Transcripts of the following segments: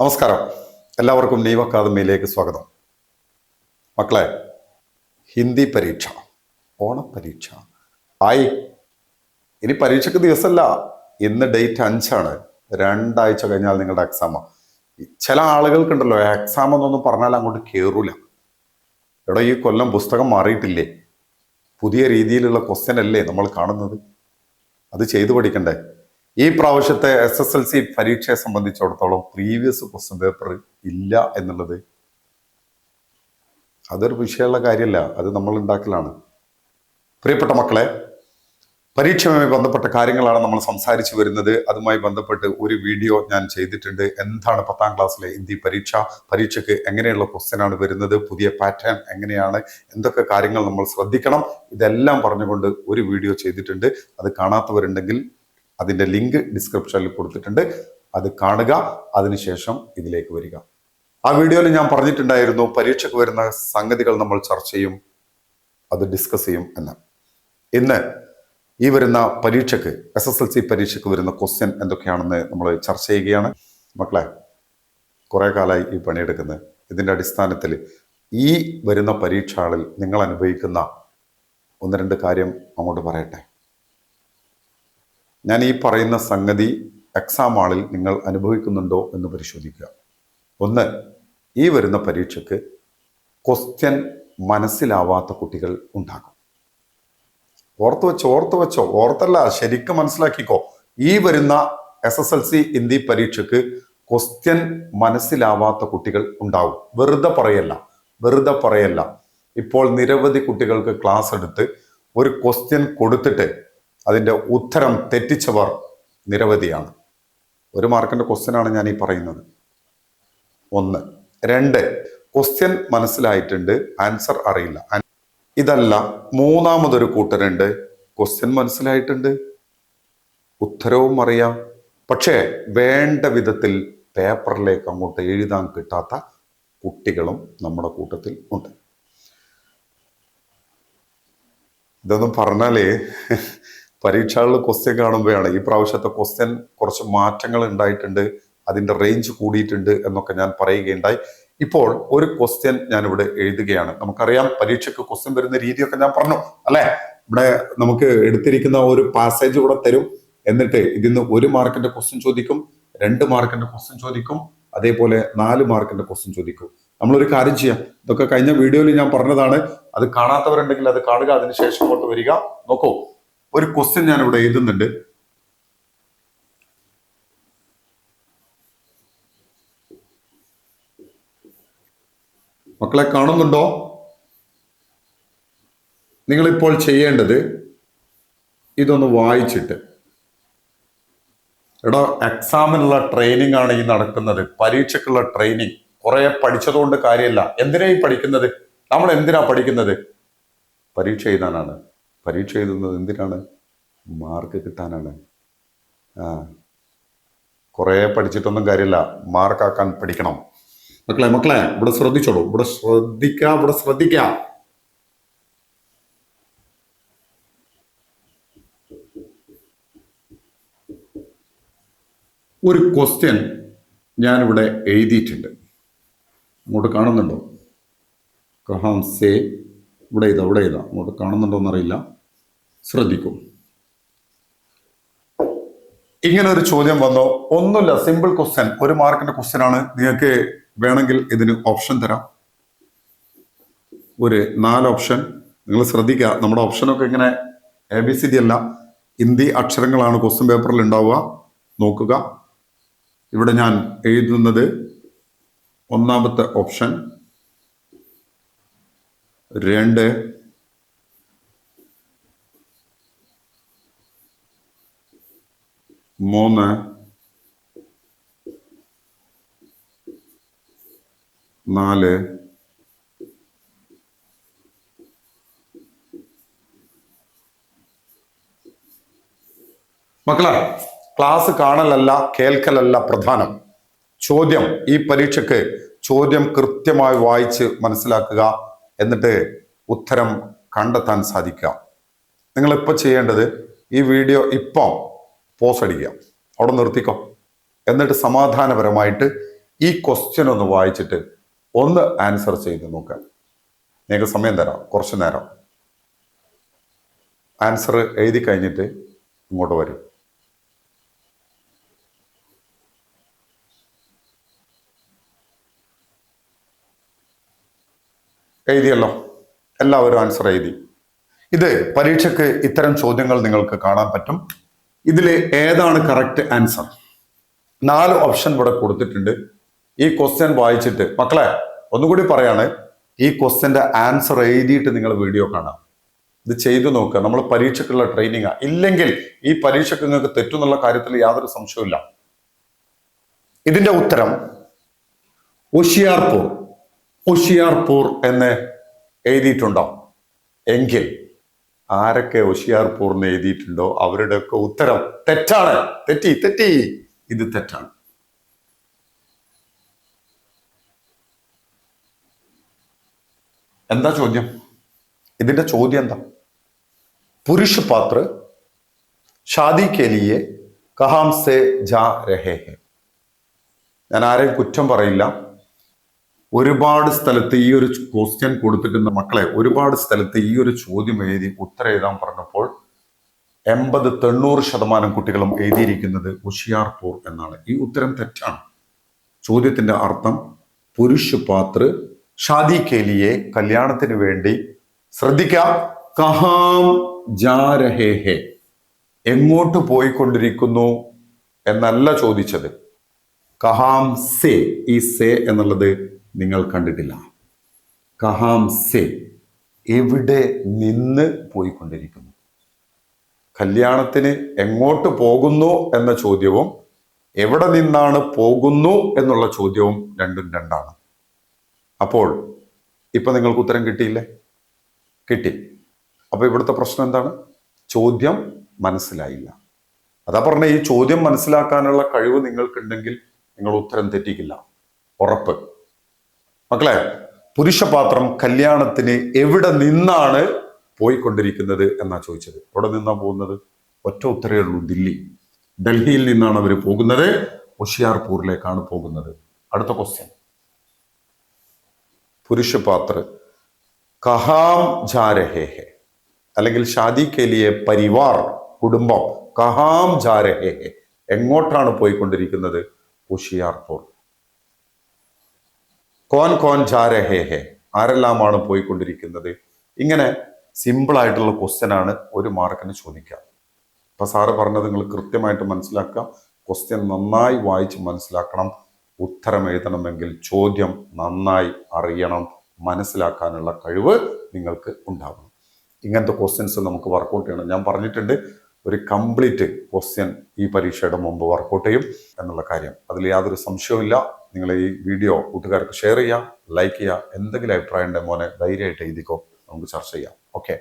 നമസ്കാരം. എല്ലാവർക്കും ലീവ് അക്കാദമിയിലേക്ക് സ്വാഗതം. മക്കളെ ഹിന്ദി പരീക്ഷ ഓണപ്പരീക്ഷ. ആയി. ഇനി പരീക്ഷയ്ക്ക് ദിവസമല്ല. ഇന്ന് ഡേറ്റ് അഞ്ചാണ്. രണ്ടാഴ്ച കഴിഞ്ഞാൽ നിങ്ങളുടെ എക്സാം ചില ആളുകൾക്കുണ്ടല്ലോ എക്സാം എന്നൊന്നും പറഞ്ഞാൽ അങ്ങോട്ട് കയറൂല എടോ ഈ കൊല്ലം പുസ്തകം മാറിയിട്ടില്ലേ? പുതിയ രീതിയിലുള്ള ക്വസ്റ്റ്യൻ അല്ലേ നമ്മൾ കാണുന്നത്? അത് ചെയ്തു പഠിക്കണ്ടേ? ഈ പ്രാവശ്യത്തെ എസ് എസ് എൽ സി പരീക്ഷയെ സംബന്ധിച്ചിടത്തോളം പ്രീവിയസ് ക്വസ്റ്റ്യൻ പേപ്പർ ഇല്ല എന്നുള്ളത് അതൊരു വിഷയമുള്ള കാര്യമല്ല. അത് നമ്മൾ ഉണ്ടാക്കലാണ്. പ്രിയപ്പെട്ട മക്കളെ പരീക്ഷയുമായി ബന്ധപ്പെട്ട കാര്യങ്ങളാണ് നമ്മൾ സംസാരിച്ചു വരുന്നത്. അതുമായി ബന്ധപ്പെട്ട് ഒരു വീഡിയോ ഞാൻ ചെയ്തിട്ടുണ്ട്. എന്താണ് പത്താം ക്ലാസ്സിലെ ഹിന്ദി പരീക്ഷ? പരീക്ഷയ്ക്ക് എങ്ങനെയുള്ള ക്വസ്റ്റ്യൻ ആണ് വരുന്നത്? പുതിയ പാറ്റേൺ എങ്ങനെയാണ്? എന്തൊക്കെ കാര്യങ്ങൾ നമ്മൾ ശ്രദ്ധിക്കണം? ഇതെല്ലാം പറഞ്ഞുകൊണ്ട് ഒരു വീഡിയോ ചെയ്തിട്ടുണ്ട്. അത് കാണാത്തവരുണ്ടെങ്കിൽ അതിന്റെ ലിങ്ക് ഡിസ്ക്രിപ്ഷനിൽ കൊടുത്തിട്ടുണ്ട്. അത് കാണുക. അതിനുശേഷം ഇതിലേക്ക് വരിക. ആ വീഡിയോയിൽ ഞാൻ പറഞ്ഞിട്ടുണ്ടായിരുന്നു പരീക്ഷയ്ക്ക് വരുന്ന സംഗതികൾ നമ്മൾ ചർച്ച ചെയ്യും അത് ഡിസ്കസ് ചെയ്യും എന്ന്. ഇന്ന് ഈ വരുന്ന പരീക്ഷയ്ക്ക് എസ് എസ് എൽ സി പരീക്ഷയ്ക്ക് വരുന്ന ക്വസ്റ്റ്യൻ എന്തൊക്കെയാണെന്ന് നമ്മൾ ചർച്ച ചെയ്യുകയാണ്. മക്കളെ കുറേ കാലമായി ഈ പണിയെടുക്കുന്നത്. ഇതിന്റെ അടിസ്ഥാനത്തിൽ ഈ വരുന്ന പരീക്ഷകളിൽ നിങ്ങൾ അനുഭവിക്കുന്ന ഒന്ന് രണ്ട് കാര്യം അങ്ങോട്ട് പറയട്ടെ. ഞാൻ ഈ പറയുന്ന സംഗതി എക്സാം ആളിൽ നിങ്ങൾ അനുഭവിക്കുന്നുണ്ടോ എന്ന് പരിശോധിക്കുക. ഒന്ന് ഈ വരുന്ന പരീക്ഷയ്ക്ക് ക്വസ്റ്റ്യൻ മനസ്സിലാവാത്ത കുട്ടികൾ ഉണ്ടാകും. ഓർത്ത് വെച്ചോ ഓർത്ത് വെച്ചോ ഓർത്തല്ല ശരിക്കും മനസ്സിലാക്കിക്കോ. ഈ വരുന്ന S S L C Hindi പരീക്ഷയ്ക്ക് ക്വസ്റ്റ്യൻ മനസ്സിലാവാത്ത കുട്ടികൾ ഉണ്ടാവും. വെറുതെ പറയല്ല വെറുതെ പറയല്ല. ഇപ്പോൾ നിരവധി കുട്ടികൾക്ക് ക്ലാസ് എടുത്ത് ഒരു ക്വസ്റ്റ്യൻ കൊടുത്തിട്ട് അതിന്റെ ഉത്തരം തെറ്റിച്ചവർ നിരവധിയാണ്. ഒരു മാർക്കിന്റെ ക്വസ്റ്റ്യനാണ് ഞാൻ ഈ പറയുന്നത്. ഒന്ന്. രണ്ട്. ക്വസ്റ്റ്യൻ മനസ്സിലായിട്ടുണ്ട് ആൻസർ അറിയില്ല. ഇതല്ല മൂന്നാമതൊരു കൂട്ടരുണ്ട്. ക്വസ്റ്റ്യൻ മനസ്സിലായിട്ടുണ്ട്. ഉത്തരവും അറിയാം. പക്ഷേ വേണ്ട വിധത്തിൽ പേപ്പറിലേക്ക് അങ്ങോട്ട് എഴുതാൻ കിട്ടാത്ത കുട്ടികളും നമ്മുടെ കൂട്ടത്തിൽ ഉണ്ട്. ഇതൊന്നും പറഞ്ഞാലേ പരീക്ഷകളിൽ ക്വസ്റ്റ്യൻ കാണുമ്പോഴാണ് ഈ പ്രാവശ്യത്തെ ക്വസ്റ്റ്യൻ കുറച്ച് മാറ്റങ്ങൾ ഉണ്ടായിട്ടുണ്ട് അതിന്റെ റേഞ്ച് കൂടിയിട്ടുണ്ട് എന്നൊക്കെ ഞാൻ പറയുകയുണ്ടായി. ഇപ്പോൾ ഒരു ക്വസ്റ്റ്യൻ ഞാൻ ഇവിടെ എഴുതുകയാണ്. നമുക്കറിയാം പരീക്ഷയ്ക്ക് ക്വസ്റ്റ്യൻ വരുന്ന രീതിയൊക്കെ ഞാൻ പറഞ്ഞു അല്ലേ? ഇവിടെ നമുക്ക് എടുത്തിരിക്കുന്ന ഒരു പാസേജ് ഇവിടെ തരും. എന്നിട്ട് ഇതിന്ന് ഒരു മാർക്കിന്റെ ക്വസ്റ്റ്യൻ ചോദിക്കും രണ്ട് മാർക്കിന്റെ ക്വസ്റ്റ്യൻ ചോദിക്കും അതേപോലെ നാല് മാർക്കിന്റെ ക്വസ്റ്റ്യൻ ചോദിക്കും. നമ്മളൊരു കാര്യം ചെയ്യാം. ഇതൊക്കെ കഴിഞ്ഞ വീഡിയോയിൽ ഞാൻ പറഞ്ഞതാണ്. അത് കാണാത്തവരുണ്ടെങ്കിൽ അത് കാണുക. അതിനുശേഷം അങ്ങോട്ട് വരിക. നോക്കൂ. ഒരു ക്വസ്റ്റ്യൻ ഞാൻ ഇവിടെ എഴുതുന്നുണ്ട്. മക്കളെ കാണുന്നുണ്ടോ? നിങ്ങളിപ്പോൾ ചെയ്യേണ്ടത് ഇതൊന്ന് വായിച്ചിട്ട്. എടോ എക്സാമിനുള്ള ട്രെയിനിങ് ആണ് ഈ നടക്കുന്നത്. പരീക്ഷയ്ക്കുള്ള ട്രെയിനിങ് കുറെ പഠിച്ചതുകൊണ്ട് കാര്യമില്ല എന്തിനാ ഈ പഠിക്കുന്നത്? നമ്മൾ എന്തിനാ പഠിക്കുന്നത്? പരീക്ഷ എഴുതാനാണ്. പരീക്ഷ എഴുതുന്നത് എന്തിനാണ്? മാർക്ക് കിട്ടാനാണ്. ആ. കുറെ പഠിച്ചിട്ടൊന്നും കാര്യമില്ല. മാർക്കാക്കാൻ പഠിക്കണം. മക്കളെ മക്കളെ ഇവിടെ ശ്രദ്ധിച്ചോളൂ. ഇവിടെ ശ്രദ്ധിക്കാം ഇവിടെ ശ്രദ്ധിക്കാം. ഒരു ക്വസ്റ്റ്യൻ ഞാനിവിടെ എഴുതിയിട്ടുണ്ട്. അങ്ങോട്ട് കാണുന്നുണ്ടോ? കഹാം സേ ഇവിടെ ഇതാ ഇവിടെ ഇതാ. അങ്ങോട്ട് കാണുന്നുണ്ടോ എന്നറിയില്ല. ശ്രദ്ധിക്കും. ഇങ്ങനെ ഒരു ചോദ്യം വന്നോ. ഒന്നുമില്ല സിമ്പിൾ ക്വസ്റ്റ്യൻ ഒരു മാർക്കിന്റെ ക്വസ്റ്റ്യൻ ആണ്. നിങ്ങൾക്ക് വേണമെങ്കിൽ ഇതിന് ഓപ്ഷൻ തരാം. ഒരു നാല് ഓപ്ഷൻ നിങ്ങൾ ശ്രദ്ധിക്കുക നമ്മുടെ ഓപ്ഷനൊക്കെ ഇങ്ങനെ എ ബി സി ഡി അല്ല. ഹിന്ദി അക്ഷരങ്ങളാണ് ക്വസ്റ്റ്യൻ പേപ്പറിൽ ഉണ്ടാവുക. നോക്കുക. ഇവിടെ ഞാൻ എഴുതുന്നത് ഒന്നാമത്തെ ഓപ്ഷൻ രണ്ട്. മൂന്ന്. നാല്. മക്കളെ ക്ലാസ് കാണലല്ല കേൾക്കലല്ല പ്രധാനം. ചോദ്യം ഈ പരീക്ഷയ്ക്ക് ചോദ്യം കൃത്യമായി വായിച്ച് മനസ്സിലാക്കുക. എന്നിട്ട് ഉത്തരം കണ്ടെത്താൻ സാധിക്കുക നിങ്ങൾ ഇപ്പോൾ ചെയ്യേണ്ടത് ഈ വീഡിയോ ഇപ്പം പോസ് അടിക്കുക. അവിടെ നിർത്തിക്കോ. എന്നിട്ട് സമാധാനപരമായിട്ട് ഈ ക്വസ്റ്റ്യൻ ഒന്ന് വായിച്ചിട്ട് ഒന്ന് ആൻസർ ചെയ്ത് നോക്കാം നിങ്ങൾക്ക് സമയം തരാം. കുറച്ച് നേരം. ആൻസർ എഴുതി കഴിഞ്ഞിട്ട് ഇങ്ങോട്ട് വരും. എഴുതിയല്ലോ? എല്ലാവരും ആൻസർ എഴുതി. ഇത് പരീക്ഷയ്ക്ക് ഇത്തരം ചോദ്യങ്ങൾ നിങ്ങൾക്ക് കാണാൻ പറ്റും. ഇതിൽ ഏതാണ് കറക്റ്റ് ആൻസർ നാല് ഓപ്ഷൻ ഇവിടെ കൊടുത്തിട്ടുണ്ട്. ഈ ക്വസ്റ്റ്യൻ വായിച്ചിട്ട് മക്കളെ ഒന്നുകൂടി പറയാണ്. ഈ ക്വസ്റ്റ്യന്റെ ആൻസർ എഴുതിയിട്ട് നിങ്ങൾ വീഡിയോ കാണാം. ഇത് ചെയ്തു നോക്കുക നമ്മൾ പരീക്ഷയ്ക്കുള്ള ട്രെയിനിങ് ഇല്ലെങ്കിൽ ഈ പരീക്ഷയ്ക്ക് നിങ്ങൾക്ക് തെറ്റുന്നുള്ള കാര്യത്തിൽ യാതൊരു സംശയവുമില്ല. ഇതിന്റെ ഉത്തരം ഒഷിയാർപൂർ ഒഷിയാർപൂർ എന്ന് എഴുതിയിട്ടുണ്ടോ? എങ്കിൽ ആരൊക്കെ ഒഷിയാർപൂർന്ന് എഴുതിയിട്ടുണ്ടോ? അവരുടെയൊക്കെ ഉത്തരം തെറ്റാണ്. തെറ്റി തെറ്റി. ഇത് തെറ്റാണ്. എന്താ ചോദ്യം? ഇതിന്റെ ചോദ്യം എന്താ? പുരുഷ പാത്ര ഷാദി കെ ലിയെ കഹാം സെ ജാ രഹേ ഞാൻ ആരെയും കുറ്റം പറയില്ല. ഒരുപാട് സ്ഥലത്ത് ഈ ഒരു ക്വസ്റ്റ്യൻ കൊടുത്തിട്ടുണ്ട് മക്കളെ ഒരുപാട് സ്ഥലത്ത് ഈ ഒരു ചോദ്യം എഴുതി ഉത്തരം എഴുതാൻ പറഞ്ഞപ്പോൾ എൺപത് തൊണ്ണൂറ് ശതമാനം കുട്ടികളും എഴുതിയിരിക്കുന്നത് ഹുഷിയാർപൂർ എന്നാണ്. ഈ ഉത്തരം തെറ്റാണ്. ചോദ്യത്തിന്റെ അർത്ഥം പുരുഷ പാത്ര ഷാദി കേലിയെ കല്യാണത്തിന് വേണ്ടി ശ്രദ്ധിക്കാം. കഹാം ജാ രഹേ ഹെ. എങ്ങോട്ട് പോയിക്കൊണ്ടിരിക്കുന്നു എന്നല്ല ചോദിച്ചത്. കഹാം സേ ഈ സേ എന്നുള്ളത് നിങ്ങൾ കണ്ടിട്ടില്ല. കഹാം സെ എവിടെ നിന്ന് പോയിക്കൊണ്ടിരിക്കുന്നു? കല്യാണത്തിന് എങ്ങോട്ട് പോകുന്നു എന്ന ചോദ്യവും എവിടെ നിന്നാണ് പോകുന്നു എന്നുള്ള ചോദ്യവും രണ്ടും രണ്ടാണ്. അപ്പോൾ ഇപ്പം നിങ്ങൾക്ക് ഉത്തരം കിട്ടിയില്ലേ? കിട്ടി. അപ്പോൾ ഇവിടുത്തെ പ്രശ്നം എന്താണ്? ചോദ്യം മനസ്സിലായില്ല. അതാ പറഞ്ഞ ഈ ചോദ്യം മനസ്സിലാക്കാനുള്ള കഴിവ് നിങ്ങൾക്കുണ്ടെങ്കിൽ നിങ്ങൾ ഉത്തരം തെറ്റിക്കില്ല. ഉറപ്പ്. മക്കളെ പുരുഷപാത്രം കല്യാണത്തിന് എവിടെ നിന്നാണ് പോയിക്കൊണ്ടിരിക്കുന്നത് എന്നാ ചോദിച്ചത്? എവിടെ നിന്നാ പോകുന്നത്? ഒറ്റ ഉത്തരേ ഉള്ളൂ ദില്ലി. ഡൽഹിയിൽ നിന്നാണ് അവർ പോകുന്നത്. ഹുഷിയാർപൂരിലേക്കാണ് പോകുന്നത്. അടുത്ത ക്വസ്റ്റ്യൻ പുരുഷപാത്ര. കഹാം ജാരഹേഹെ. അല്ലെങ്കിൽ ഷാദി കേലിയെ പരിവാർ കുടുംബം. കഹാം ജാരഹേഹെ. രഹേ എങ്ങോട്ടാണ് പോയിക്കൊണ്ടിരിക്കുന്നത്? ഹുഷിയാർപൂർ കോൻ കോൻ ചാരഹേ ഹേ. ആരെല്ലാമാണ് പോയിക്കൊണ്ടിരിക്കുന്നത്? ഇങ്ങനെ സിമ്പിൾ ആയിട്ടുള്ള ക്വസ്റ്റ്യൻ ആണ് ഒരു മാർക്കിന് ചോദിക്കുക അപ്പൊ സാറ് പറഞ്ഞത് നിങ്ങൾ കൃത്യമായിട്ട് മനസ്സിലാക്കുക ക്വസ്റ്റ്യൻ നന്നായി വായിച്ച് മനസ്സിലാക്കണം. ഉത്തരം എഴുതണമെങ്കിൽ ചോദ്യം നന്നായി അറിയണം. മനസ്സിലാക്കാനുള്ള കഴിവ് നിങ്ങൾക്ക് ഉണ്ടാവണം. ഇങ്ങനത്തെ ക്വസ്റ്റ്യൻസ് നമുക്ക് വർക്കൗട്ട് ചെയ്യണം. ഞാൻ പറഞ്ഞിട്ടുണ്ട് ഒരു കംപ്ലീറ്റ് ക്വസ്റ്റ്യൻ ഈ പരീക്ഷയുടെ മുമ്പ് വർക്കൗട്ട് ചെയ്യും എന്നുള്ള കാര്യം. അതിൽ യാതൊരു സംശയവുമില്ല. നിങ്ങൾ ഈ വീഡിയോ കൂട്ടുകാർക്ക് ഷെയർ ചെയ്യാം ലൈക്ക് ചെയ്യാം എന്തെങ്കിലും അഭിപ്രായം ഉണ്ടെങ്കിൽ മോനെ ധൈര്യമായിട്ട് എഴുതിക്കോ നമുക്ക് ചർച്ച ചെയ്യാം. ഓക്കെ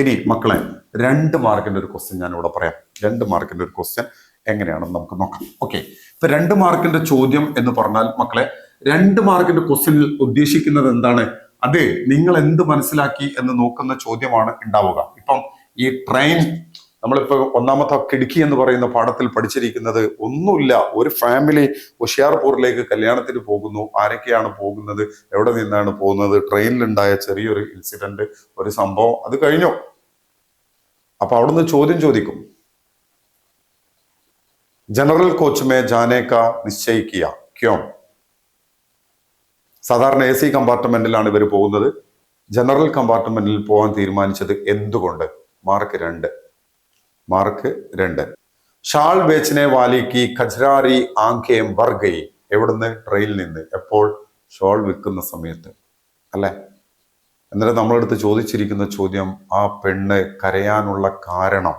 ഇനി മക്കളെ രണ്ട് മാർക്കിന്റെ ഒരു ക്വസ്റ്റ്യൻ ഞാൻ ഇവിടെ പറയാം. രണ്ട് മാർക്കിന്റെ ഒരു ക്വസ്റ്റ്യൻ എങ്ങനെയാണെന്ന് നമുക്ക് നോക്കാം. ഓക്കെ ഇപ്പൊ രണ്ട് മാർക്കിന്റെ ചോദ്യം എന്ന് പറഞ്ഞാൽ മക്കളെ രണ്ട് മാർക്കിന്റെ ക്വസ്റ്റ്യനിൽ ഉദ്ദേശിക്കുന്നത് എന്താണ്? അതെ നിങ്ങൾ എന്ത് മനസ്സിലാക്കി എന്ന് നോക്കുന്ന ചോദ്യമാണ് ഉണ്ടാവുക. ഇപ്പം ഈ ട്രെയിൻ നമ്മളിപ്പോ ഒന്നാമത്തെ കിടുക്കി എന്ന് പറയുന്ന പാഠത്തിൽ പഠിച്ചിരിക്കുന്നത് ഒന്നുമില്ല. ഒരു ഫാമിലി ഹുഷിയാർപൂരിലേക്ക് കല്യാണത്തിന് പോകുന്നു. ആരൊക്കെയാണ് പോകുന്നത്? എവിടെ നിന്നാണ് പോകുന്നത്? ട്രെയിനിലുണ്ടായ ചെറിയൊരു ഇൻസിഡന്റ് ഒരു സംഭവം. അത് കഴിഞ്ഞു. അപ്പൊ അവിടുന്ന് ചോദ്യം ചോദിക്കും. ജനറൽ കോച്ചുമേ ജാനേക്ക നിശ്ചയിക്കുക. ക്യോം? സാധാരണ എ സി കമ്പാർട്ട്മെന്റിലാണ് ഇവർ പോകുന്നത്. ജനറൽ കമ്പാർട്ട്മെന്റിൽ പോകാൻ തീരുമാനിച്ചത് എന്തുകൊണ്ട്? മാർക്ക് രണ്ട്. മാർക്ക് രണ്ട്. ഷാൾ ബേച്ചിനെ വാലിക്ക് ഖജ്രാരി ആങ്കേം വർഗയി എവിടുന്ന്? ട്രെയിനിൽ നിന്ന്. എപ്പോൾ? ഷോൾ വിൽക്കുന്ന സമയത്ത്. അല്ലെ? എന്നിട്ട് നമ്മളെടുത്ത് ചോദിച്ചിരിക്കുന്ന ചോദ്യം ആ പെണ്ണ് കരയാനുള്ള കാരണം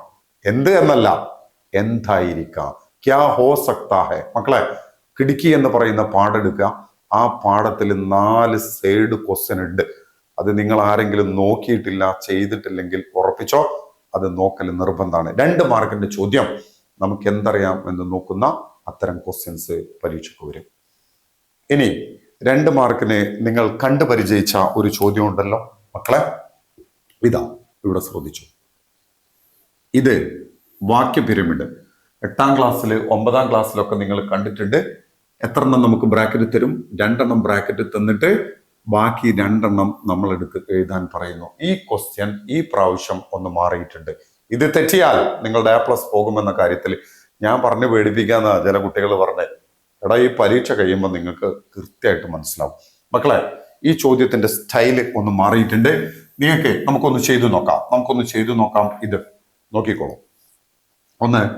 എന്ത് എന്നല്ല. എന്തായിരിക്കാം? ക്യാ ഹോ സക്താ ഹെ? മക്കളെ കിടുക്കി എന്ന് പറയുന്ന പാടെടുക്കുക. ആ പാഠത്തിൽ നാല് സൈഡ് ക്വസ്റ്റ്യൻ ഉണ്ട്. അത് നിങ്ങൾ ആരെങ്കിലും നോക്കിയിട്ടില്ല ചെയ്തിട്ടില്ലെങ്കിൽ ഉറപ്പിച്ചോ? അത് നോക്കൽ നിർബന്ധമാണ്. രണ്ട് മാർക്കിന്റെ ചോദ്യം നമുക്ക് എന്തറിയാം എന്ന് നോക്കുന്ന അത്തരം ക്വസ്റ്റ്യൻസ് പരീക്ഷയ്ക്ക് വരും. ഇനി രണ്ട് മാർക്കിന് നിങ്ങൾ കണ്ടു പരിചയിച്ച ഒരു ചോദ്യം ഉണ്ടല്ലോ. മക്കളെ ഇതാ ഇവിടെ ശ്രദ്ധിച്ചു. ഇത് വാക്യ പിരമിഡ്. എട്ടാം ക്ലാസ്സിൽ ഒമ്പതാം ക്ലാസ്സിലൊക്കെ നിങ്ങൾ കണ്ടിട്ടുണ്ട്. എത്ര എണ്ണം നമുക്ക് ബ്രാക്കറ്റ് തരും? രണ്ടെണ്ണം ബ്രാക്കറ്റ് തന്നിട്ട് ബാക്കി രണ്ടെണ്ണം നമ്മൾ എടുത്ത് എഴുതാൻ പറയുന്നു. ഈ ക്വസ്റ്റ്യൻ ഈ പ്രാവശ്യം ഒന്ന് മാറിയിട്ടുണ്ട്. ഇത് തെറ്റിയാൽ നിങ്ങളുടെ എ പ്ലസ് പോകുമെന്ന കാര്യത്തിൽ ഞാൻ പറഞ്ഞു പേടിപ്പിക്കാന്ന ചില കുട്ടികൾ പറഞ്ഞത് എടാ ഈ പരീക്ഷ കഴിയുമ്പോൾ നിങ്ങൾക്ക് കൃത്യമായിട്ട് മനസ്സിലാവും. മക്കളെ ഈ ചോദ്യത്തിന്റെ സ്റ്റൈൽ ഒന്ന് മാറിയിട്ടുണ്ട്. നിങ്ങൾക്ക് നമുക്കൊന്ന് ചെയ്തു നോക്കാം. നമുക്കൊന്ന് ചെയ്തു നോക്കാം ഇത്. നോക്കിക്കോളൂ. ഒന്ന്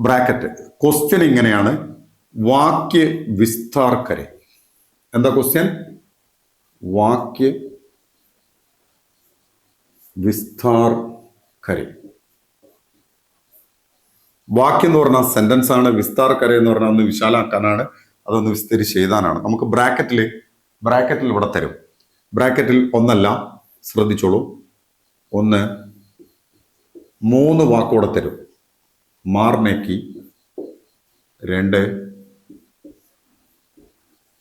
ബ്രാക്കറ്റ്. ക്വസ്റ്റ്യൻ ഇങ്ങനെയാണ്. വാക്യ വിസ്താർക്കരെ എന്താ ക്വസ്റ്റ്യൻ വാക്യ വിസ്താർ വിസ്താർക്കരെ. വാക്യം എന്ന് പറഞ്ഞാൽ സെന്റൻസ് ആണ് വിസ്താർക്കര എന്ന് പറഞ്ഞാൽ ഒന്ന് വിശാലാക്കാനാണ് അതൊന്ന് വിസ്തരിച്ച് എഴുതാനാണ് നമുക്ക് ബ്രാക്കറ്റിൽ ബ്രാക്കറ്റിൽ ഇവിടെ തരും. ബ്രാക്കറ്റിൽ ഒന്നല്ല ശ്രദ്ധിച്ചോളൂ. ഒന്ന് മൂന്ന് വാക്കോടെ തരും. മാർനേക്കി രണ്ട്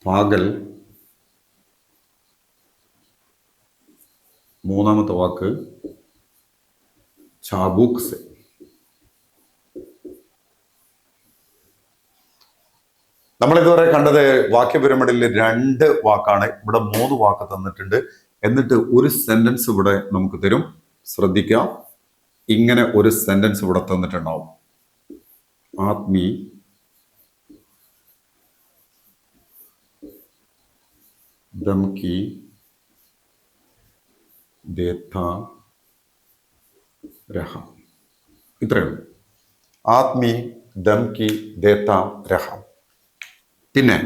പാകൽ മൂന്നാമത്തെ വാക്ക് ചാബൂക്സ്. നമ്മളിതുവരെ കണ്ടത് വാക്യപുരമടിൽ രണ്ട് വാക്കാണ്. ഇവിടെ മൂന്ന് വാക്ക് തന്നിട്ടുണ്ട്. എന്നിട്ട് ഒരു സെന്റൻസ് ഇവിടെ നമുക്ക് തരും. ശ്രദ്ധിക്കാം. ഇങ്ങനെ ഒരു സെന്റൻസ് ഇവിടെ തന്നിട്ടുണ്ടാവും. ആത്മീ ദംകി രഹ. ഇത്രയുള്ളൂ ആത്മി ദംകി ദേത്ത രഹ. പിന്നെ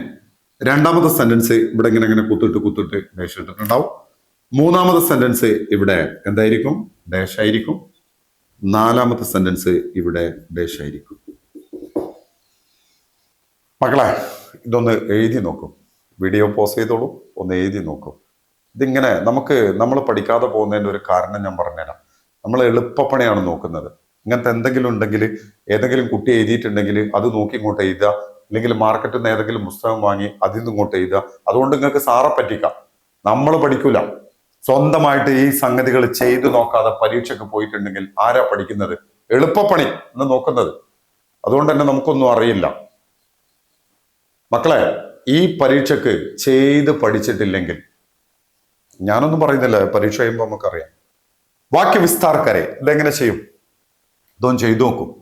രണ്ടാമത്തെ സെന്റൻസ് ഇവിടെ ഇങ്ങനെ ഇങ്ങനെ കുത്തിട്ട് കുത്തിട്ട് ഡാഷ് മൂന്നാമത്തെ സെന്റൻസ് ഇവിടെ എന്തായിരിക്കും? ഡാഷ് ആയിരിക്കും നാലാമത്തെ സെന്റൻസ് ഇവിടെ ഡാഷ് ആയിരിക്കും മക്കളെ ഇതൊന്ന് എഴുതി നോക്കും. വീഡിയോ പോസ് ചെയ്തോളൂ. ഒന്ന് എഴുതി നോക്കും. ഇതിങ്ങനെ നമുക്ക് നമ്മൾ പഠിക്കാതെ പോകുന്നതിന്റെ ഒരു കാരണം ഞാൻ പറഞ്ഞുതരാം. നമ്മൾ എളുപ്പപ്പണിയാണ് നോക്കുന്നത്. ഇങ്ങനത്തെ എന്തെങ്കിലും ഉണ്ടെങ്കിൽ ഏതെങ്കിലും കുട്ടി എഴുതിയിട്ടുണ്ടെങ്കിൽ അത് നോക്കി ഇങ്ങോട്ട് എഴുതുക. അല്ലെങ്കിൽ മാർക്കറ്റിൽ നിന്ന് ഏതെങ്കിലും പുസ്തകം വാങ്ങി അതിൽ നിന്ന് ഇങ്ങോട്ട് എഴുതുക. അതുകൊണ്ട് നിങ്ങൾക്ക് സാറെ പറ്റിക്കാം. നമ്മൾ പഠിക്കൂല. സ്വന്തമായിട്ട് ഈ സംഗതികൾ ചെയ്തു നോക്കാതെ പരീക്ഷയ്ക്ക് പോയിട്ടുണ്ടെങ്കിൽ ആരാ പഠിക്കുന്നത്? എളുപ്പപ്പണി എന്ന് നോക്കുന്നത്. അതുകൊണ്ട് തന്നെ നമുക്കൊന്നും അറിയില്ല. മക്കളെ ഈ പരീക്ഷയ്ക്ക് ചെയ്ത് പഠിച്ചിട്ടില്ലെങ്കിൽ ഞാനൊന്നും പറയുന്നില്ല പരീക്ഷ കഴിയുമ്പോൾ നമുക്കറിയാം. വാക്യ വിസ്താർക്കരെ ഇതെങ്ങനെ ചെയ്യും? ഇതൊന്നും ചെയ്തു നോക്കും.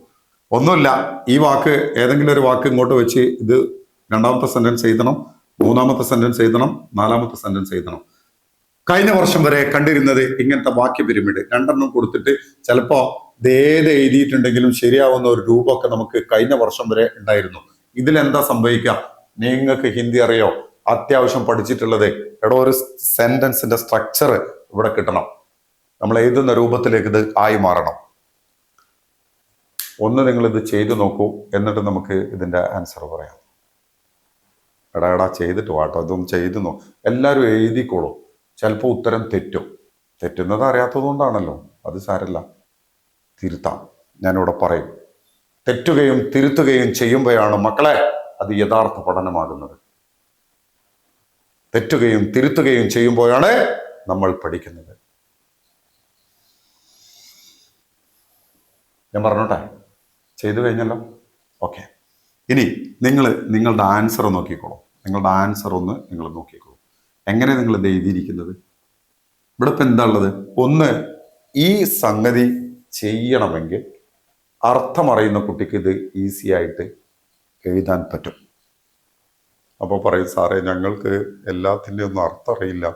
ഒന്നുമില്ല ഈ വാക്ക് ഏതെങ്കിലും ഒരു വാക്ക് ഇങ്ങോട്ട് വെച്ച് ഇത് രണ്ടാമത്തെ സെന്റൻസ് എഴുതണം മൂന്നാമത്തെ സെന്റൻസ് എഴുതണം നാലാമത്തെ സെന്റൻസ് എഴുതണം. കഴിഞ്ഞ വർഷം വരെ കണ്ടിരുന്നത് ഇങ്ങനത്തെ വാക്യ പിരമിഡ് രണ്ടെണ്ണം കൊടുത്തിട്ട് ചിലപ്പോ ഇതേത് എഴുതിയിട്ടുണ്ടെങ്കിലും ശരിയാവുന്ന ഒരു രൂപമൊക്കെ നമുക്ക് കഴിഞ്ഞ വർഷം വരെ ഉണ്ടായിരുന്നു. ഇതിലെന്താ സംഭവിക്കുക? നിങ്ങൾക്ക് ഹിന്ദി അറിയോ? അത്യാവശ്യം പഠിച്ചിട്ടുള്ളത്. എടോ ഒരു സെന്റൻസിന്റെ സ്ട്രക്ചർ ഇവിടെ കിട്ടണം. നമ്മൾ എഴുതുന്ന രൂപത്തിലേക്ക് ഇത് ആയി മാറണം. ഒന്ന് നിങ്ങൾ ഇത് ചെയ്തു നോക്കൂ എന്നിട്ട് നമുക്ക് ഇതിന്റെ ആൻസർ പറയാം. എടാ എടാ ചെയ്തിട്ട് വാട്ടോ ഇതൊന്നും ചെയ്തു നോ എല്ലാവരും എഴുതിക്കോളൂ. ചിലപ്പോൾ ഉത്തരം തെറ്റും. തെറ്റുന്നത് അറിയാത്തതുകൊണ്ടാണല്ലോ അത് സാരല്ല. തിരുത്താം. ഞാനിവിടെ പറയും. തെറ്റുകയും തിരുത്തുകയും ചെയ്യുമ്പോഴാണ് മക്കളെ അത് യഥാർത്ഥ പഠനമാകുന്നത്. തെറ്റുകയും തിരുത്തുകയും ചെയ്യുമ്പോഴാണ് നമ്മൾ പഠിക്കുന്നത്. ഞാൻ പറഞ്ഞോട്ടെ? ചെയ്തു കഴിഞ്ഞല്ലോ? ഓക്കെ. ഇനി നിങ്ങൾ നിങ്ങളുടെ ആൻസർ നോക്കിക്കോളൂ. നിങ്ങളുടെ ആൻസർ ഒന്ന് നിങ്ങൾ നോക്കിക്കോളൂ. എങ്ങനെ നിങ്ങൾ ഇത് എഴുതിയിരിക്കുന്നത്? ഇവിടെ ഇപ്പം എന്താ ഉള്ളത്? ഒന്ന് ഈ സംഗതി ചെയ്യണമെങ്കിൽ അർത്ഥമറിയുന്ന കുട്ടിക്ക് ഇത് ഈസി ആയിട്ട് എഴുതാൻ പറ്റും. അപ്പോൾ പറയും സാറേ ഞങ്ങൾക്ക് എല്ലാത്തിന്റെ ഒന്നും അർത്ഥം അറിയില്ല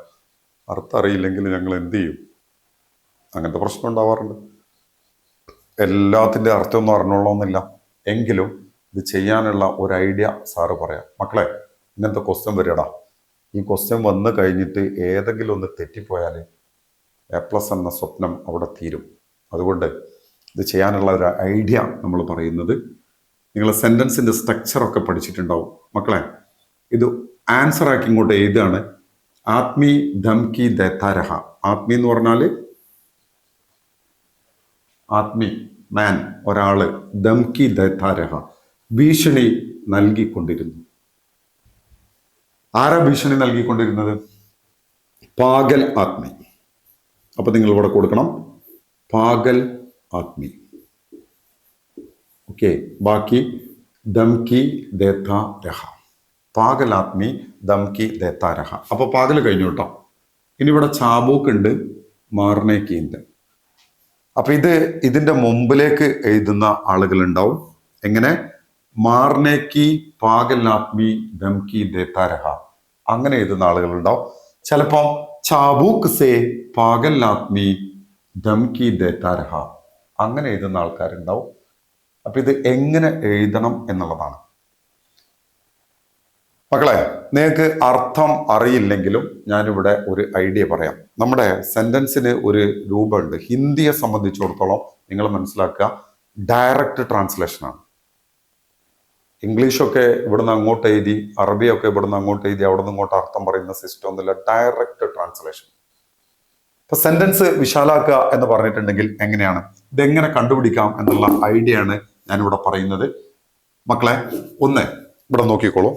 അർത്ഥം അറിയില്ലെങ്കിൽ ഞങ്ങൾ എന്ത് ചെയ്യും? അങ്ങനത്തെ പ്രശ്നം ഉണ്ടാവാറുണ്ട്. എല്ലാത്തിന്റെ അർത്ഥമൊന്നും അറിഞ്ഞോളണമെന്നില്ല എങ്കിലും ഇത് ചെയ്യാനുള്ള ഒരു ഐഡിയ സാറ് പറയാം. മക്കളെ ഇങ്ങനത്തെ ക്വസ്റ്റ്യൻ വരികടാ? ഈ ക്വസ്റ്റ്യൻ വന്നു കഴിഞ്ഞിട്ട് ഏതെങ്കിലും ഒന്ന് തെറ്റിപ്പോയാൽ എ പ്ലസ് എന്ന സ്വപ്നം അവിടെ തീരും. അതുകൊണ്ട് ഇത് ചെയ്യാനുള്ള ഒരു ഐഡിയ നമ്മൾ പറയുന്നത് നിങ്ങൾ സെന്റൻസിന്റെ സ്ട്രക്ചറൊക്കെ പഠിച്ചിട്ടുണ്ടാവും. മക്കളെ ഇത് ആൻസർ ആക്കി ഇങ്ങോട്ട് എഴുതാണ്. ആത്മി ധംകി ദത്താരഹ ആത്മി എന്ന് പറഞ്ഞാൽ ആത്മി മാൻ ഒരാൾ ധംകി ദത്താരഹ ഭീഷണി നൽകിക്കൊണ്ടിരുന്നു. ആരാ ഭീഷണി നൽകിക്കൊണ്ടിരുന്നത്? പാഗൽ ആത്മി. അപ്പൊ നിങ്ങൾ ഇവിടെ കൊടുക്കണം. പാഗൽ ആത്മി. ഓക്കെ ബാക്കി ധംകി രഹ പാകലാത്മി ദംകി ദേത്താരഹ അപ്പൊ പാകൽ കഴിഞ്ഞു കേട്ടോ ഇനി ഇവിടെ ചാബൂക്ക് ഉണ്ട് മാർനേക്കി ഉണ്ട് അപ്പൊ ഇത് ഇതിന്റെ മുമ്പിലേക്ക് എഴുതുന്ന ആളുകൾ ഉണ്ടാവും എങ്ങനെ? മാർണേക്കി പാകലാത്മി ദംകി ദേത്താരഹ അങ്ങനെ എഴുതുന്ന ആളുകൾ ഉണ്ടാവും ചിലപ്പോ ചാബൂക്ക് സേ പാകലാത്മി ദംകി ദേത്താരഹ അങ്ങനെ എഴുതുന്ന ആൾക്കാരുണ്ടാവും. അപ്പൊ ഇത് എങ്ങനെ എഴുതണം എന്നുള്ളതാണ്. മക്കളെ നിങ്ങൾക്ക് അർത്ഥം അറിയില്ലെങ്കിലും ഞാനിവിടെ ഒരു ഐഡിയ പറയാം. നമ്മുടെ സെന്റൻസിന് ഒരു രൂപമുണ്ട്. ഹിന്ദിയെ സംബന്ധിച്ചിടത്തോളം നിങ്ങൾ മനസ്സിലാക്കുക ഡയറക്റ്റ് ട്രാൻസ്ലേഷനാണ് ഇംഗ്ലീഷൊക്കെ ഇവിടുന്ന് അങ്ങോട്ട് എഴുതി അറബിയൊക്കെ ഇവിടുന്ന് അങ്ങോട്ട് എഴുതി അവിടെ നിന്ന് ഇങ്ങോട്ട് അർത്ഥം പറയുന്ന സിസ്റ്റം ഒന്നുമില്ല. Direct translation. ഇപ്പൊ സെന്റൻസ് വിശാലാക്കുക എന്ന് പറഞ്ഞിട്ടുണ്ടെങ്കിൽ എങ്ങനെയാണ്? ഇതെങ്ങനെ കണ്ടുപിടിക്കാം എന്നുള്ള ഐഡിയ ആണ് ഞാനിവിടെ പറയുന്നത്. മക്കളെ ഒന്ന് ഇവിടെ നോക്കിക്കോളൂ.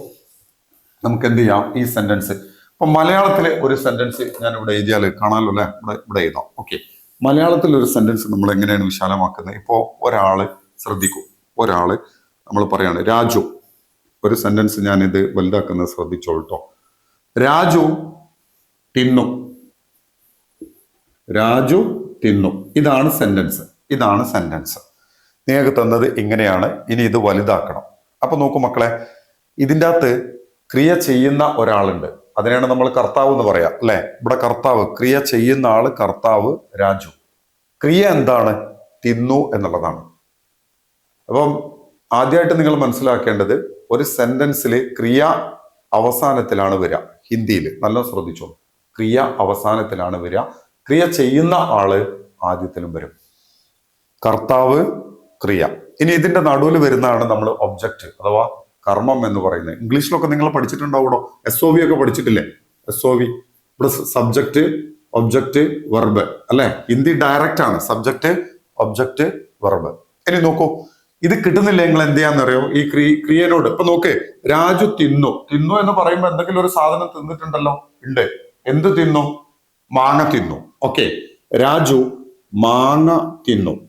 നമുക്ക് എന്ത് ചെയ്യാം ഈ സെന്റൻസ് ഇപ്പൊ മലയാളത്തിലെ ഒരു സെന്റൻസ് ഞാൻ ഇവിടെ എഴുതിയാൽ കാണാമല്ലോ അല്ലെ? ഇവിടെ ഇവിടെ എഴുതാം. ഓക്കെ മലയാളത്തിൽ ഒരു സെന്റൻസ് നമ്മൾ എങ്ങനെയാണ് വിശാലമാക്കുന്നത്? ഇപ്പോ ഒരാൾ ശ്രദ്ധിക്കും. ഒരാൾ നമ്മൾ പറയാണ് രാജു. ഒരു സെന്റൻസ് ഞാൻ ഇത് വലുതാക്കുന്നത് ശ്രദ്ധിച്ചോളട്ടോ രാജു തിന്നു. രാജു തിന്നു. ഇതാണ് സെന്റൻസ് ഇതാണ് സെന്റൻസ് നിങ്ങൾക്ക് തന്നത് ഇങ്ങനെയാണ്. ഇനി ഇത് വലുതാക്കണം. അപ്പൊ നോക്കൂ മക്കളെ ഇതിന്റെ അകത്ത് ക്രിയ ചെയ്യുന്ന ഒരാളുണ്ട്. അതിനെയാണ് നമ്മൾ കർത്താവ് എന്ന് പറയാം അല്ലെ? ഇവിടെ കർത്താവ് ക്രിയ ചെയ്യുന്ന ആൾ കർത്താവ് രാജു. ക്രിയ എന്താണ്? തിന്നു എന്നുള്ളതാണ്. അപ്പം ആദ്യമായിട്ട് നിങ്ങൾ മനസ്സിലാക്കേണ്ടത് ഒരു സെന്റൻസിൽ ക്രിയ അവസാനത്തിലാണ് വരിക. ഹിന്ദിയിൽ നല്ല ശ്രദ്ധിച്ചോ. ക്രിയ അവസാനത്തിലാണ് വരിക. ക്രിയ ചെയ്യുന്ന ആൾ ആദ്യത്തിലും വരും. കർത്താവ് ക്രിയ. ഇനി ഇതിന്റെ നടുവിൽ വരുന്നതാണ് നമ്മൾ ഒബ്ജക്റ്റ് അഥവാ കർമ്മം എന്ന് പറയുന്നത്. ഇംഗ്ലീഷിലൊക്കെ നിങ്ങൾ പഠിച്ചിട്ടുണ്ടാവൂടോ? എസ് ഒ വി ഒക്കെ പഠിച്ചിട്ടില്ലേ? എസ് ഒ വി ഇവിടെ സബ്ജക്റ്റ് ഒബ്ജക്റ്റ് വെർബ് അല്ലെ? ഹിന്ദി ഡയറക്റ്റ് ആണ്. സബ്ജക്റ്റ് ഒബ്ജക്റ്റ് വെർബ് ഇനി നോക്കൂ. ഇത് കിട്ടുന്നില്ല നിങ്ങൾ എന്ത് ചെയ്യാന്നറിയോ? ഈ ക്രീ ക്രിയനോട്. ഇപ്പൊ നോക്ക്. രാജു തിന്നു. തിന്നു എന്ന് പറയുമ്പോൾ എന്തെങ്കിലും ഒരു സാധനം തിന്നിട്ടുണ്ടല്ലോ? ഉണ്ട് എന്ത് തിന്നു? മാങ്ങ തിന്നു. ഓക്കെ രാജു മാങ്ങ തിന്നു.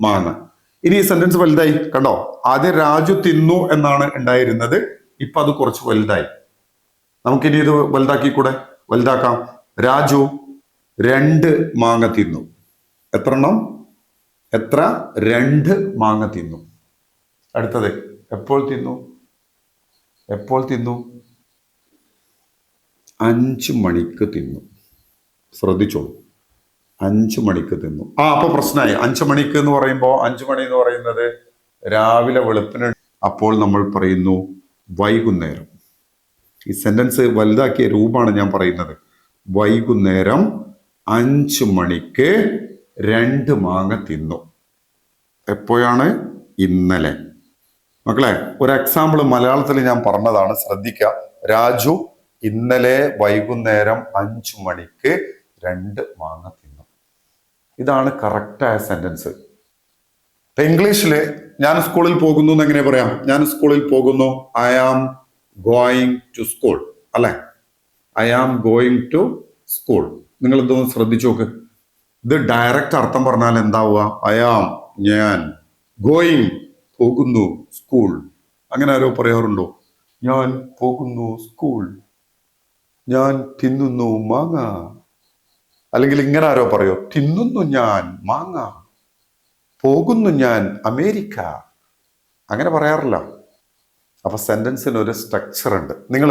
മാങ്ങ. ഇനി ഈ സെന്റൻസ് വലുതായി. കണ്ടോ? ആദ്യം രാജു തിന്നു എന്നാണ് ഉണ്ടായിരുന്നത്. ഇപ്പൊ അത് കുറച്ച് വലുതായി. നമുക്കിനി ഇത് വലുതാക്കി കൂടെ വലുതാക്കാം. രാജു രണ്ട് മാങ്ങ തിന്നു. എത്ര എണ്ണം എത്ര? രണ്ട് മാങ്ങ തിന്നു. അടുത്തത് എപ്പോൾ തിന്നു? എപ്പോൾ തിന്നു? അഞ്ച് മണിക്ക് തിന്നു. ശ്രദ്ധിച്ചോളൂ. അഞ്ചു മണിക്ക് തിന്നു. ആ അപ്പൊ പ്രശ്നമായി അഞ്ചു മണിക്ക് എന്ന് പറയുമ്പോൾ അഞ്ചു മണി എന്ന് പറയുന്നത് രാവിലെ വെളുപ്പിന് അപ്പോൾ നമ്മൾ പറയുന്നു വൈകുന്നേരം. ഈ സെന്റൻസ് വലുതാക്കിയ രൂപമാണ് ഞാൻ പറയുന്നത്. വൈകുന്നേരം അഞ്ചു മണിക്ക് രണ്ട് മാങ്ങ തിന്നു. എപ്പോഴാണ്? ഇന്നലെ. മക്കളെ ഒരു എക്സാമ്പിൾ മലയാളത്തിൽ ഞാൻ പറഞ്ഞതാണ്. ശ്രദ്ധിക്കുക രാജു ഇന്നലെ വൈകുന്നേരം അഞ്ചു മണിക്ക് രണ്ട് മാങ്ങ ഇതാണ് കറക്റ്റായ സെന്റൻസ് ഇംഗ്ലീഷിൽ ഞാൻ സ്കൂളിൽ പോകുന്നു എന്ന് എങ്ങനെ പറയാം? ഞാൻ സ്കൂളിൽ പോകുന്നു. I am going to school അല്ലെ? I am going to school നിങ്ങൾ ഇതൊന്ന് ശ്രദ്ധിച്ചു നോക്ക്. ഇത് ഡയറക്റ്റ് അർത്ഥം പറഞ്ഞാൽ എന്താവുക? ഐ ആം ഞാൻ ഗോയിങ് പോകുന്നു സ്കൂൾ അങ്ങനെ ആരോ പറയാറുണ്ടോ? ഞാൻ പോകുന്നു സ്കൂൾ ഞാൻ തിന്നുന്നു മാങ്ങ. അല്ലെങ്കിൽ ഇങ്ങനെ ആരോ പറയോ തിന്നുന്നു ഞാൻ മാങ്ങ പോകുന്നു ഞാൻ അമേരിക്ക. അങ്ങനെ പറയാറില്ല. അപ്പൊ സെന്റൻസിന് ഒരു സ്ട്രക്ചർ ഉണ്ട്. നിങ്ങൾ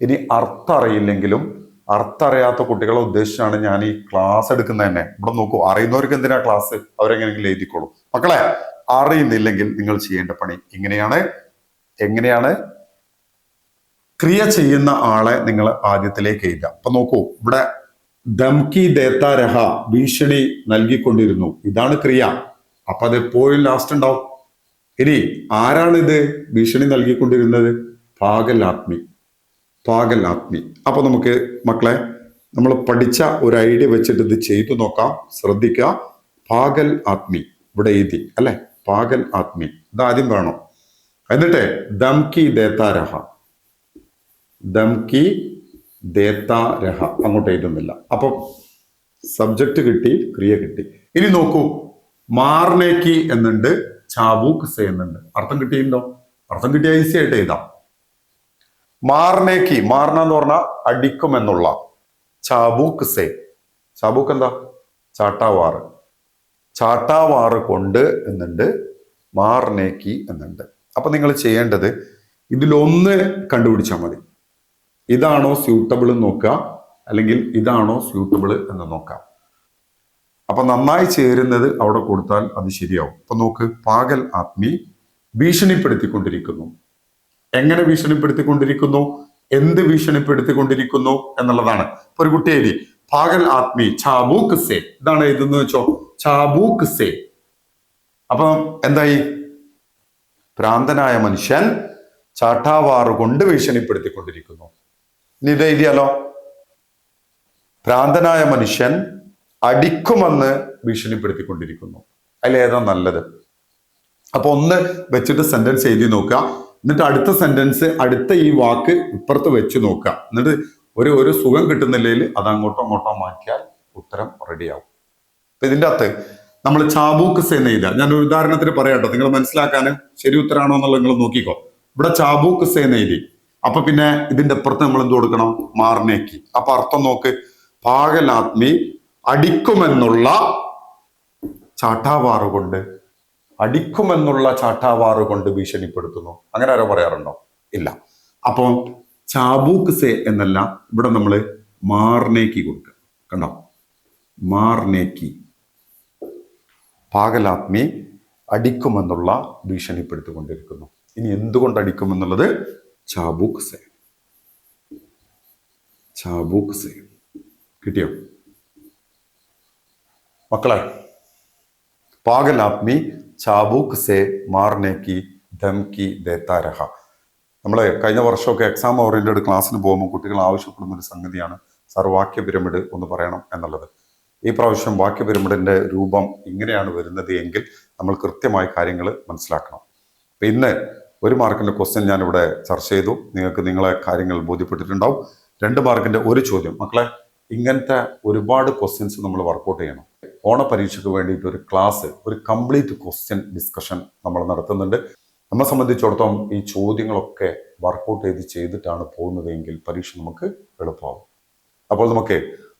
ഇനി അർത്ഥം അറിയില്ലെങ്കിലും അർത്ഥം അറിയാത്ത കുട്ടികളെ ഉദ്ദേശിച്ചാണ് ഞാൻ ഈ ക്ലാസ് എടുക്കുന്നത് തന്നെ. ഇവിടെ നോക്കൂ അറിയുന്നവർക്ക് എന്തിനാ ക്ലാസ് അവരെങ്ങനെയെങ്കിലും എഴുതിക്കോളൂ. മക്കളെ അറിയുന്നില്ലെങ്കിൽ നിങ്ങൾ ചെയ്യേണ്ട പണി ഇങ്ങനെയാണ്. എങ്ങനെയാണ്? ക്രിയ ചെയ്യുന്ന ആളെ നിങ്ങൾ ആദ്യത്തിലേക്ക് എഴുതുക. അപ്പൊ നോക്കൂ ഇവിടെ ദംകി ദേത്താരഹ ഭീഷണി നൽകിക്കൊണ്ടിരുന്നു. ഇതാണ് ക്രിയ. അപ്പൊ അത് എപ്പോഴും ലാസ്റ്റ് ഉണ്ടാവും. ഇനി ആരാണിത് ഭീഷണി നൽകിക്കൊണ്ടിരുന്നത്? പാഗൽ ആത്മി. പാഗൽ ആത്മി. അപ്പൊ നമുക്ക് മക്കളെ നമ്മൾ പഠിച്ച ഒരു ഐഡിയ വെച്ചിട്ട് ഇത് ചെയ്തു നോക്കാം. ശ്രദ്ധിക്കുക പാഗൽ ആത്മി. ഇവിടെ എഴുതി. അല്ലെ? പാഗൽ ആത്മി. ഇത് ആദ്യം വേണം. എന്നിട്ട് ദംകി ദേത്താരഹ ദംകി ദേത്താരഹ എഴുതുന്നില്ല അപ്പം സബ്ജക്റ്റ് കിട്ടി ക്രിയ കിട്ടി. ഇനി നോക്കൂ. മാർനേക്കി എന്നുണ്ട് ചാബൂക്ക് സെ എന്നുണ്ട്. അർത്ഥം കിട്ടിയിട്ടുണ്ടോ? അർത്ഥം കിട്ടിയ ഈസി ആയിട്ട് എഴുതാം. മാർനേക്കി മാർന എന്ന് പറഞ്ഞാൽ അടിക്കും എന്നുള്ള. ചാബൂക്ക് സെ. ചാബൂക്ക് എന്താ? ചാട്ടാവാറ്. ചാട്ടാവാറ് കൊണ്ട് എന്നുണ്ട് മാർനേക്കി എന്നുണ്ട്. അപ്പൊ നിങ്ങൾ ചെയ്യേണ്ടത് ഇതിലൊന്ന് കണ്ടുപിടിച്ചാൽ മതി. ഇതാണോ സ്യൂട്ടബിൾ എന്ന് നോക്കുക. അല്ലെങ്കിൽ ഇതാണോ സ്യൂട്ടബിൾ എന്ന് നോക്കാം അപ്പൊ നന്നായി ചേരുന്നത് അവിടെ കൊടുത്താൽ അത് ശരിയാവും. അപ്പൊ നോക്ക് പാകൽ ആത്മി ഭീഷണിപ്പെടുത്തിക്കൊണ്ടിരിക്കുന്നു. എങ്ങനെ ഭീഷണിപ്പെടുത്തിക്കൊണ്ടിരിക്കുന്നു? എന്ത് ഭീഷണിപ്പെടുത്തിക്കൊണ്ടിരിക്കുന്നു എന്നുള്ളതാണ്. ഇപ്പൊ ഒരു കുട്ടി എഴുതി പാകൽ ആത്മി ചാബൂക്ക് സേ. ഇതാണ് എഴുതുന്നത് വെച്ചോ? ചാബൂക്ക് സേ. അപ്പം എന്തായി? ഭ്രാന്തനായ മനുഷ്യൻ ചാട്ടാവാറ് കൊണ്ട് ഭീഷണിപ്പെടുത്തിക്കൊണ്ടിരിക്കുന്നു. ഇത് എഴുതിയാലോ? ഭ്രാന്തനായ മനുഷ്യൻ അടിക്കുമെന്ന് ഭീഷണിപ്പെടുത്തിക്കൊണ്ടിരിക്കുന്നു. അതിലേതാ നല്ലത്? അപ്പൊ ഒന്ന് വെച്ചിട്ട് സെന്റൻസ് എഴുതി നോക്കുക. എന്നിട്ട് അടുത്ത സെന്റൻസ് അടുത്ത ഈ വാക്ക് ഇപ്പുറത്ത് വെച്ച് നോക്കുക. എന്നിട്ട് ഒരു ഒരു സുഖം കിട്ടുന്നില്ലെങ്കിൽ അത് അങ്ങോട്ടോ അങ്ങോട്ടോ മാറ്റിയാൽ ഉത്തരം റെഡിയാവും അപ്പൊ ഇതിന്റെ അകത്ത് നമ്മൾ ചാബൂക്ക് എന്ന് എഴുതുക. ഞാൻ ഒരു ഉദാഹരണത്തിന് പറയാട്ടോ നിങ്ങൾ മനസ്സിലാക്കാൻ ശരി ഉത്തരാണോ എന്നുള്ളത് നിങ്ങൾ നോക്കിക്കോ. ഇവിടെ ചാബൂക്ക് എന്ന് എഴുതി. അപ്പൊ പിന്നെ ഇതിന്റെ അപ്പുറത്ത് നമ്മൾ എന്ത് കൊടുക്കണം? മാറിനേക്ക്. അപ്പൊ അർത്ഥം നോക്ക്. പാകലാത്മി അടിക്കുമെന്നുള്ള ചാട്ടാവാറ് കൊണ്ട് അടിക്കുമെന്നുള്ള ചാട്ടാവാറ് കൊണ്ട് ഭീഷണിപ്പെടുത്തുന്നു. അങ്ങനെ ആരോ പറയാറുണ്ടോ? ഇല്ല. അപ്പൊ ചാബൂക്ക് സേ എന്നല്ല ഇവിടെ നമ്മൾ മാർനേക്കി കൊടുക്കുക. കണ്ടോ? മാർനേക്കി പാകലാത്മി അടിക്കുമെന്നുള്ള ഭീഷണിപ്പെടുത്തിക്കൊണ്ടിരിക്കുന്നു. ഇനി എന്തുകൊണ്ട് അടിക്കുമെന്നുള്ളത് ചാബൂക്ക് സേ ചാബൂക്ക് സേ കിട്ടിയോ? മക്കളെ പാഗൽ ആത്മി ചാബൂക്ക് സേ മാർനേക്കി ധംകി ദേത്താരഹ നമ്മൾ കഴിഞ്ഞ വർഷമൊക്കെ എക്സാം ഓറിയന്റഡ് ക്ലാസ്സിന് പോകുമ്പോൾ കുട്ടികൾ ആവശ്യപ്പെടുന്ന ഒരു സംഗതിയാണ് സാർ വാക്യ പിരമിഡ് ഒന്ന് പറയണം എന്നുള്ളത്. ഈ പ്രാവശ്യം വാക്യ പിരമിഡിന്റെ രൂപം ഇങ്ങനെയാണ് വരുന്നത് എങ്കിൽ നമ്മൾ കൃത്യമായി കാര്യങ്ങൾ മനസ്സിലാക്കണം. ഇന്ന് ഒരു മാർക്കിന്റെ ക്വസ്റ്റ്യൻ ഞാൻ ഇവിടെ ചർച്ച ചെയ്തു. നിങ്ങൾക്ക് നിങ്ങളെ കാര്യങ്ങൾ ബോധ്യപ്പെട്ടിട്ടുണ്ടാവും. രണ്ട് മാർക്കിന്റെ ഒരു ചോദ്യം. മക്കളെ ഇങ്ങനത്തെ ഒരുപാട് ക്വസ്റ്റ്യൻസ് നമ്മൾ വർക്കൗട്ട് ചെയ്യണം. ഓണ പരീക്ഷയ്ക്ക് വേണ്ടിയിട്ട് ഒരു ക്ലാസ് ഒരു കംപ്ലീറ്റ് ക്വസ്റ്റ്യൻ ഡിസ്കഷൻ നമ്മൾ നടത്തുന്നുണ്ട്. നമ്മെ സംബന്ധിച്ചിടത്തോളം ഈ ചോദ്യങ്ങളൊക്കെ വർക്കൗട്ട് ചെയ്ത് ചെയ്തിട്ടാണ് പോകുന്നതെങ്കിൽ പരീക്ഷ നമുക്ക് എളുപ്പമാകും അപ്പോൾ നമുക്ക്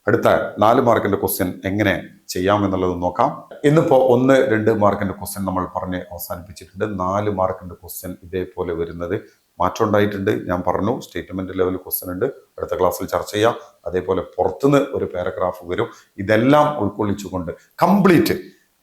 അടുത്ത നാല് മാർക്കിന്റെ ക്വസ്റ്റ്യൻ എങ്ങനെ ചെയ്യാം എന്നുള്ളത് നോക്കാം. ഇന്നിപ്പോ ഒന്ന് രണ്ട് മാർക്കിന്റെ ക്വസ്റ്റ്യൻ നമ്മൾ പറഞ്ഞ് അവസാനിപ്പിച്ചിട്ടുണ്ട്. നാല് മാർക്കിന്റെ ക്വസ്റ്റ്യൻ ഇതേപോലെ വരുന്നത് മാറ്റം ഉണ്ടായിട്ടുണ്ട്. ഞാൻ പറഞ്ഞു സ്റ്റേറ്റ്മെന്റ് ലെവൽ ക്വസ്റ്റ്യൻ ഉണ്ട്. അടുത്ത ക്ലാസ്സിൽ ചർച്ച ചെയ്യാം. അതേപോലെ പുറത്തുനിന്ന് ഒരു പാരഗ്രാഫ് വരും. ഇതെല്ലാം ഉൾക്കൊള്ളിച്ചുകൊണ്ട് കംപ്ലീറ്റ്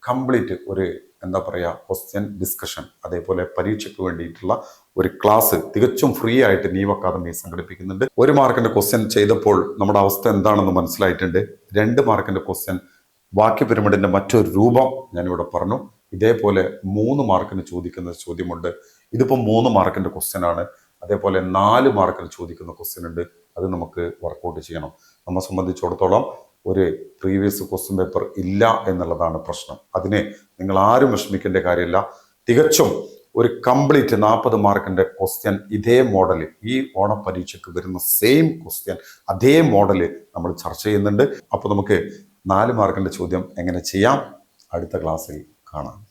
കംപ്ലീറ്റ് ഒരു എന്താ പറയുക ക്വസ്റ്റ്യൻ ഡിസ്കഷൻ അതേപോലെ പരീക്ഷയ്ക്ക് വേണ്ടിയിട്ടുള്ള ഒരു ക്ലാസ് തികച്ചും ഫ്രീ ആയിട്ട് നീവ് അക്കാദമി സംഘടിപ്പിക്കുന്നുണ്ട്. ഒരു മാർക്കിന്റെ ക്വസ്റ്റ്യൻ ചെയ്തപ്പോൾ നമ്മുടെ അവസ്ഥ എന്താണെന്ന് മനസ്സിലായിട്ടുണ്ട്. രണ്ട് മാർക്കിന്റെ ക്വസ്റ്റ്യൻ വാക്യ പിരമിഡിന്റെ മറ്റൊരു രൂപം ഞാനിവിടെ പറഞ്ഞു. ഇതേപോലെ മൂന്ന് മാർക്കിന് ചോദിക്കുന്ന ചോദ്യമുണ്ട്. ഇതിപ്പോൾ മൂന്ന് മാർക്കിന്റെ ക്വസ്റ്റ്യൻ ആണ്. അതേപോലെ നാല് മാർക്കിന് ചോദിക്കുന്ന ക്വസ്റ്റ്യൻ ഉണ്ട്. അത് നമുക്ക് വർക്കൗട്ട് ചെയ്യണം. നമ്മെ സംബന്ധിച്ചിടത്തോളം ഒരു പ്രീവിയസ് ക്വസ്റ്റ്യൻ പേപ്പർ ഇല്ല എന്നുള്ളതാണ് പ്രശ്നം. അതിനെ നിങ്ങൾ ആരും വിഷമിക്കേണ്ട കാര്യമില്ല. തികച്ചും ഒരു കംപ്ലീറ്റ് നാൽപ്പത് മാർക്കിന്റെ ക്വസ്റ്റ്യൻ ഇതേ മോഡൽ ഈ ഓണപരീക്ഷയ്ക്ക് വരുന്ന സെയിം ക്വസ്റ്റ്യൻ അതേ മോഡൽ നമ്മൾ ചർച്ച ചെയ്യുന്നുണ്ട്. അപ്പോൾ നമുക്ക് നാല് മാർക്കിന്റെ ചോദ്യം എങ്ങനെ ചെയ്യാം? അടുത്ത ക്ലാസ്സിൽ കാണാം.